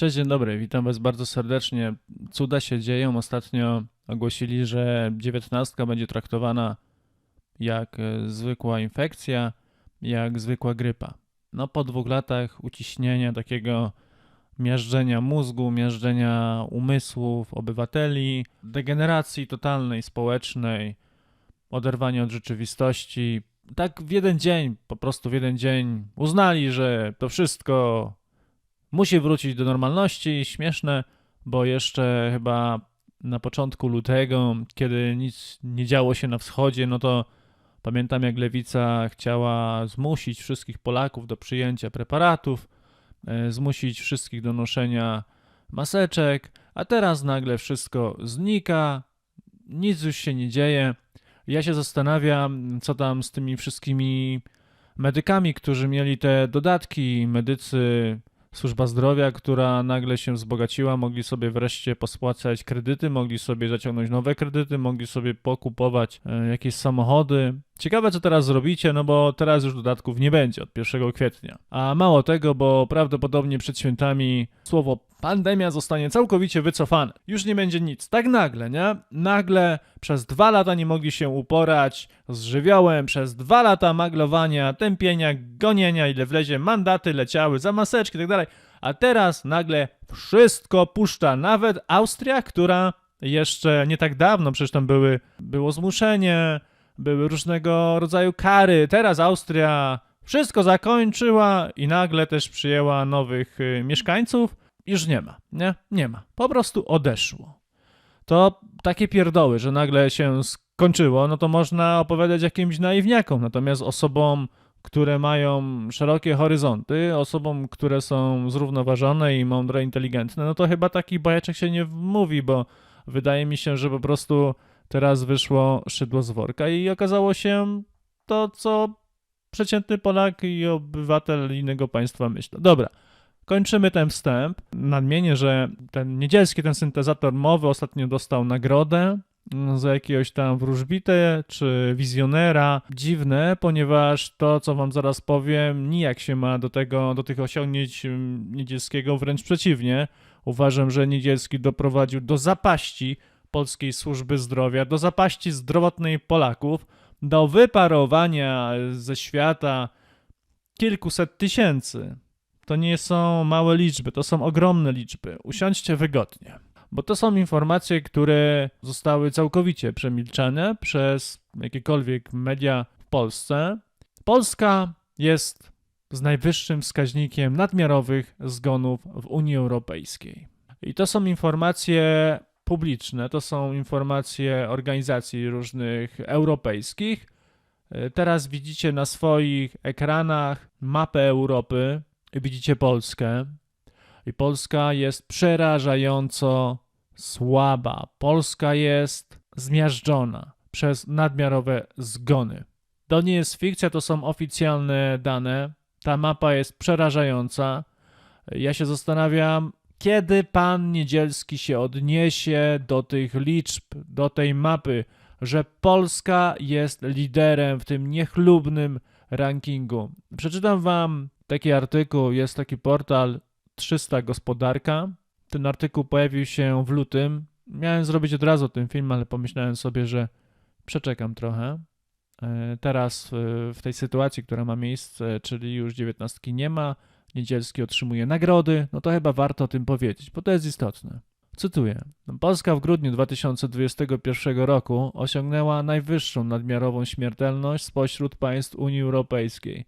Cześć, dzień dobry, witam Was bardzo serdecznie. Cuda się dzieją. Ostatnio ogłosili, że dziewiętnastka będzie traktowana jak e, zwykła infekcja, jak zwykła grypa. No po dwóch latach uciśnienia, takiego miażdżenia mózgu, miażdżenia umysłów obywateli, degeneracji totalnej społecznej, oderwania od rzeczywistości. Tak w jeden dzień, po prostu w jeden dzień uznali, że to wszystko musi wrócić do normalności. Śmieszne, bo jeszcze chyba na początku lutego, kiedy nic nie działo się na wschodzie, no to pamiętam jak lewica chciała zmusić wszystkich Polaków do przyjęcia preparatów, e, zmusić wszystkich do noszenia maseczek, a teraz nagle wszystko znika, nic już się nie dzieje. Ja się zastanawiam, co tam z tymi wszystkimi medykami, którzy mieli te dodatki, medycy służba zdrowia, która nagle się wzbogaciła, mogli sobie wreszcie pospłacać kredyty, mogli sobie zaciągnąć nowe kredyty, mogli sobie pokupować e, jakieś samochody. Ciekawe, co teraz zrobicie, no bo teraz już dodatków nie będzie od 1 kwietnia. A mało tego, bo prawdopodobnie przed świętami słowo pandemia zostanie całkowicie wycofane. Już nie będzie nic. Tak nagle, nie? Nagle przez dwa lata nie mogli się uporać z żywiołem, przez dwa lata maglowania, tępienia, gonienia, ile wlezie, mandaty leciały za maseczki i tak. A teraz nagle wszystko puszcza. Nawet Austria, która jeszcze nie tak dawno, przecież tam były, było zmuszenie, były różnego rodzaju kary. Teraz Austria wszystko zakończyła i nagle też przyjęła nowych y, mieszkańców. Już nie ma, nie? Nie ma. Po prostu odeszło. To takie pierdoły, że nagle się skończyło, no to można opowiadać jakimś naiwniakom. Natomiast osobom, które mają szerokie horyzonty, osobom, które są zrównoważone i mądre, inteligentne, no to chyba taki bajeczek się nie mówi, bo wydaje mi się, że po prostu teraz wyszło szydło z worka i okazało się to, co przeciętny Polak i obywatel innego państwa myślą. Dobra, kończymy ten wstęp. Nadmienię, że ten niedzielski, ten syntezator mowy ostatnio dostał nagrodę za jakiegoś tam wróżbitę czy wizjonera. Dziwne, ponieważ to, co wam zaraz powiem, nijak się ma do tego, do tych osiągnięć Niedzielskiego, wręcz przeciwnie. Uważam, że Niedzielski doprowadził do zapaści polskiej służby zdrowia, do zapaści zdrowotnej Polaków, do wyparowania ze świata kilkuset tysięcy. To nie są małe liczby, to są ogromne liczby. Usiądźcie wygodnie, bo to są informacje, które zostały całkowicie przemilczane przez jakiekolwiek media w Polsce. Polska jest z najwyższym wskaźnikiem nadmiarowych zgonów w Unii Europejskiej. I to są informacje publiczne, to są informacje organizacji różnych europejskich. E, Teraz widzicie na swoich ekranach mapę Europy, widzicie Polskę. I Polska jest przerażająco słaba. Polska jest zmiażdżona przez nadmiarowe zgony. To nie jest fikcja, to są oficjalne dane. Ta mapa jest przerażająca. Ja się zastanawiam, kiedy pan Niedzielski się odniesie do tych liczb, do tej mapy, że Polska jest liderem w tym niechlubnym rankingu. Przeczytam wam taki artykuł, jest taki portal 300 Gospodarka. Ten artykuł pojawił się w lutym. Miałem zrobić od razu ten film, ale pomyślałem sobie, że przeczekam trochę. E, Teraz w tej sytuacji, która ma miejsce, czyli już 19 nie ma, Niedzielski otrzymuje nagrody, no to chyba warto o tym powiedzieć, bo to jest istotne. Cytuję. Polska w grudniu 2021 roku osiągnęła najwyższą nadmiarową śmiertelność spośród państw Unii Europejskiej.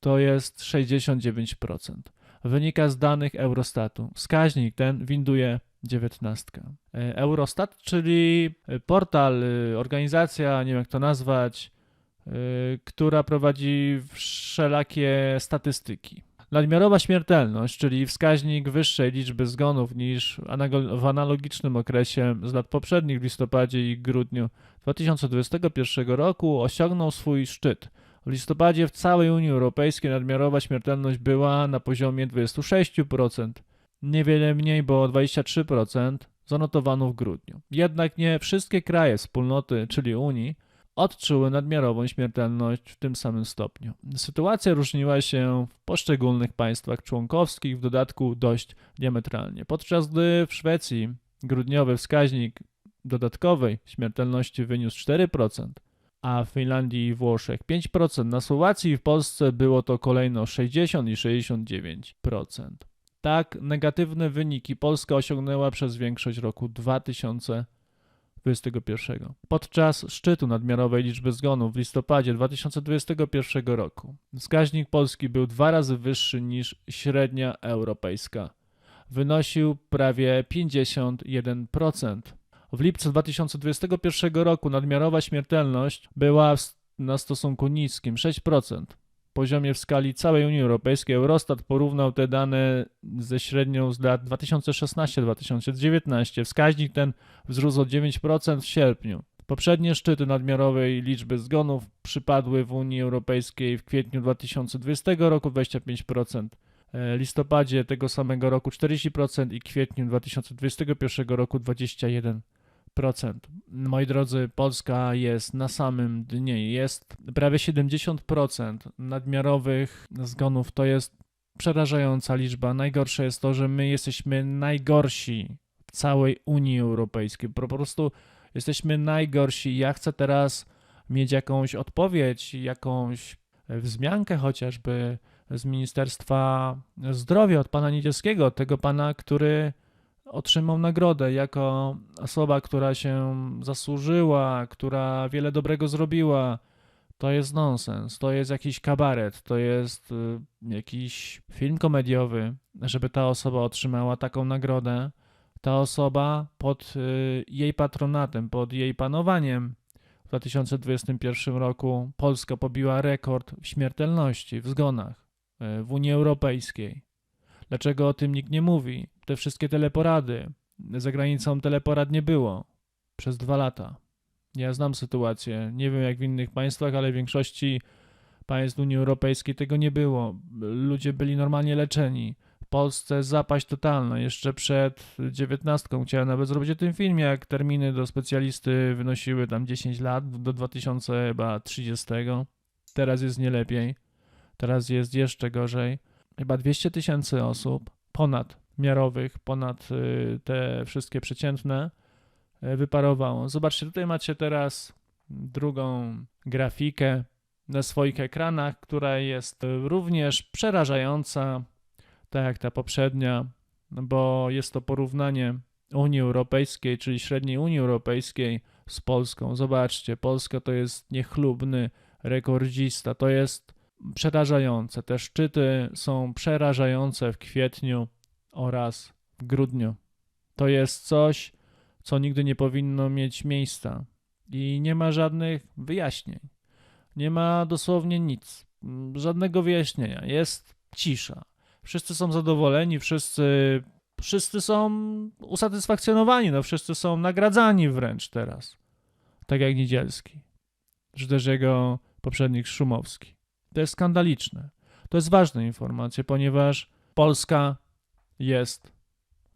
To jest 69%. Wynika z danych Eurostatu. Wskaźnik ten winduje 19. E, Eurostat, czyli portal, y, organizacja, nie wiem jak to nazwać, która prowadzi wszelakie statystyki. Nadmiarowa śmiertelność, czyli wskaźnik wyższej liczby zgonów niż w analogicznym okresie z lat poprzednich w listopadzie i grudniu 2021 roku osiągnął swój szczyt. W listopadzie w całej Unii Europejskiej nadmiarowa śmiertelność była na poziomie 26%. Niewiele mniej, bo 23% zanotowano w grudniu. Jednak nie wszystkie kraje wspólnoty, czyli Unii, odczuły nadmiarową śmiertelność w tym samym stopniu. Sytuacja różniła się w poszczególnych państwach członkowskich, w dodatku dość diametralnie. Podczas gdy w Szwecji grudniowy wskaźnik dodatkowej śmiertelności wyniósł 4%, a w Finlandii i Włoszech 5%, na Słowacji i w Polsce było to kolejno 60 i 69%. Tak negatywne wyniki Polska osiągnęła przez większość roku 2021. Podczas szczytu nadmiarowej liczby zgonów w listopadzie 2021 roku wskaźnik Polski był dwa razy wyższy niż średnia europejska. Wynosił prawie 51%. W lipcu 2021 roku nadmiarowa śmiertelność była na stosunku niskim 6% poziomie w skali całej Unii Europejskiej. Eurostat porównał te dane ze średnią z lat 2016-2019. Wskaźnik ten wzrósł o 9% w sierpniu. Poprzednie szczyty nadmiarowej liczby zgonów przypadły w Unii Europejskiej w kwietniu 2020 roku 25%, e, listopadzie tego samego roku 40% i kwietniu 2021 roku 21%. Moi drodzy, Polska jest na samym dnie. Jest prawie 70% nadmiarowych zgonów. To jest przerażająca liczba. Najgorsze jest to, że my jesteśmy najgorsi w całej Unii Europejskiej. Po prostu jesteśmy najgorsi. Ja chcę teraz mieć jakąś odpowiedź, jakąś wzmiankę chociażby z Ministerstwa Zdrowia od pana Niedzielskiego, tego pana, który otrzymał nagrodę jako osoba, która się zasłużyła, która wiele dobrego zrobiła. To jest nonsens, to jest jakiś kabaret, to jest y, jakiś film komediowy, żeby ta osoba otrzymała taką nagrodę. Ta osoba pod y, jej patronatem, pod jej panowaniem w 2021 roku Polska pobiła rekord w śmiertelności, w zgonach y, w Unii Europejskiej. Dlaczego o tym nikt nie mówi? Te wszystkie teleporady. Za granicą teleporad nie było przez dwa lata. Ja znam sytuację. Nie wiem jak w innych państwach, ale w większości państw Unii Europejskiej tego nie było. Ludzie byli normalnie leczeni. W Polsce zapaść totalna. Jeszcze przed dziewiętnastką chciałem nawet zrobić o tym film, jak terminy do specjalisty wynosiły tam 10 lat do 2030. Teraz jest nie lepiej. Teraz jest jeszcze gorzej. Chyba 200 tysięcy osób, ponad miarowych ponad y, te wszystkie przeciętne y, wyparowało. Zobaczcie, tutaj macie teraz drugą grafikę na swoich ekranach, która jest również przerażająca, tak jak ta poprzednia, bo jest to porównanie Unii Europejskiej, czyli średniej Unii Europejskiej z Polską. Zobaczcie, Polska to jest niechlubny rekordzista, to jest przerażające. Te szczyty są przerażające w kwietniu oraz w grudniu. To jest coś, co nigdy nie powinno mieć miejsca i nie ma żadnych wyjaśnień. Nie ma dosłownie nic, żadnego wyjaśnienia. Jest cisza. Wszyscy są zadowoleni, wszyscy, wszyscy są usatysfakcjonowani, no wszyscy są nagradzani wręcz teraz. Tak jak Niedzielski, czy też jego poprzednik Szumowski. To jest skandaliczne. To jest ważna informacja, ponieważ Polska jest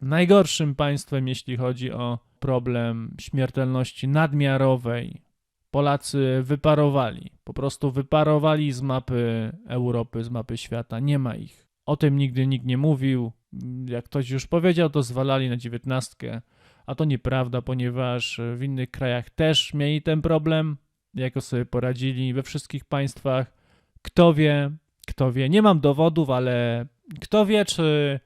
najgorszym państwem, jeśli chodzi o problem śmiertelności nadmiarowej. Polacy wyparowali, po prostu wyparowali z mapy Europy, z mapy świata. Nie ma ich. O tym nigdy nikt nie mówił. Jak ktoś już powiedział, to zwalali na dziewiętnastkę, a to nieprawda, ponieważ w innych krajach też mieli ten problem, jako sobie poradzili we wszystkich państwach. Kto wie, kto wie, nie mam dowodów, ale kto wie, czy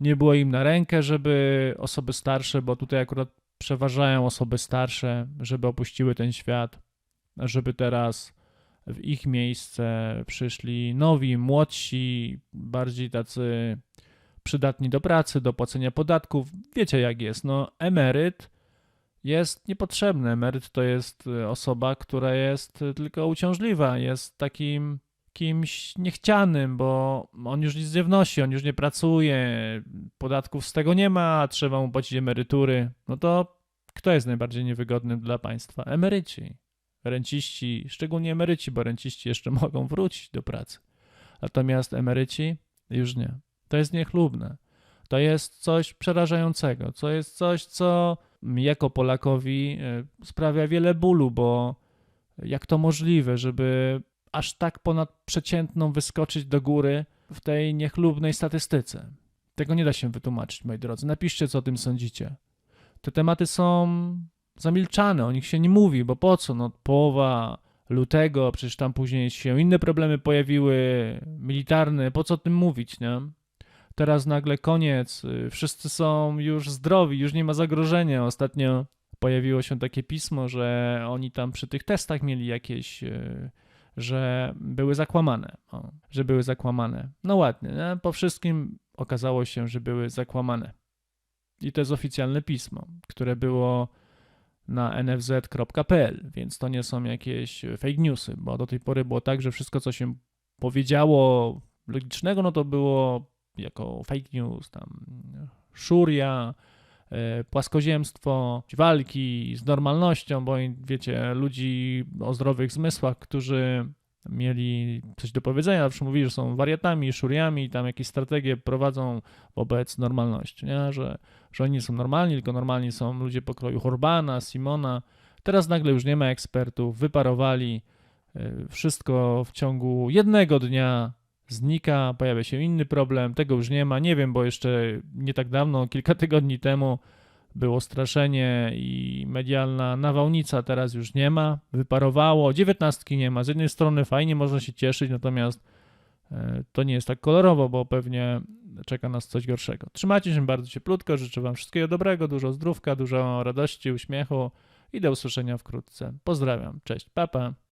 nie było im na rękę, żeby osoby starsze, bo tutaj akurat przeważają osoby starsze, żeby opuściły ten świat, żeby teraz w ich miejsce przyszli nowi, młodsi, bardziej tacy przydatni do pracy, do płacenia podatków. Wiecie jak jest, no emeryt jest niepotrzebny. Emeryt to jest osoba, która jest tylko uciążliwa, jest takim kimś niechcianym, bo on już nic nie wnosi, on już nie pracuje, podatków z tego nie ma, trzeba mu płacić emerytury, no to kto jest najbardziej niewygodny dla państwa? Emeryci, renciści, szczególnie emeryci, bo renciści jeszcze mogą wrócić do pracy. Natomiast emeryci już nie. To jest niechlubne. To jest coś przerażającego. To jest coś, co jako Polakowi e, sprawia wiele bólu, bo Jak to możliwe, żeby aż tak ponad przeciętną wyskoczyć do góry w tej niechlubnej statystyce? Tego nie da się wytłumaczyć, moi drodzy. Napiszcie, co o tym sądzicie. Te tematy są zamilczane, o nich się nie mówi, bo po co? No, połowa lutego, przecież tam później się inne problemy pojawiły, militarne, po co o tym mówić, nie? Teraz nagle koniec, y, wszyscy są już zdrowi, już nie ma zagrożenia. Ostatnio pojawiło się takie pismo, że oni tam przy tych testach mieli jakieś, y, że były zakłamane, o, że były zakłamane. No ładnie, nie? po wszystkim okazało się, że były zakłamane. I to jest oficjalne pismo, które było na nfz.pl, więc to nie są jakieś fake newsy, bo do tej pory było tak, że wszystko, co się powiedziało logicznego, no to było jako fake news, tam szuria, płaskoziemstwo, walki z normalnością, bo wiecie, ludzi o zdrowych zmysłach, którzy mieli coś do powiedzenia, zawsze mówili, że są wariatami, szuriami tam jakieś strategie prowadzą wobec normalności, nie? Że, że oni nie są normalni, tylko normalni są ludzie pokroju Horbana, Simona. Teraz nagle już nie ma ekspertów, wyparowali, y, wszystko w ciągu jednego dnia znika, pojawia się inny problem, tego już nie ma, nie wiem, bo jeszcze nie tak dawno, kilka tygodni temu było straszenie i medialna nawałnica, teraz już nie ma, wyparowało, dziewiętnastki nie ma, z jednej strony fajnie, można się cieszyć, natomiast e, to nie jest tak kolorowo, bo pewnie czeka nas coś gorszego. Trzymajcie się bardzo cieplutko, życzę Wam wszystkiego dobrego, dużo zdrówka, dużo radości, uśmiechu i do usłyszenia wkrótce. Pozdrawiam, cześć, papa. Pa.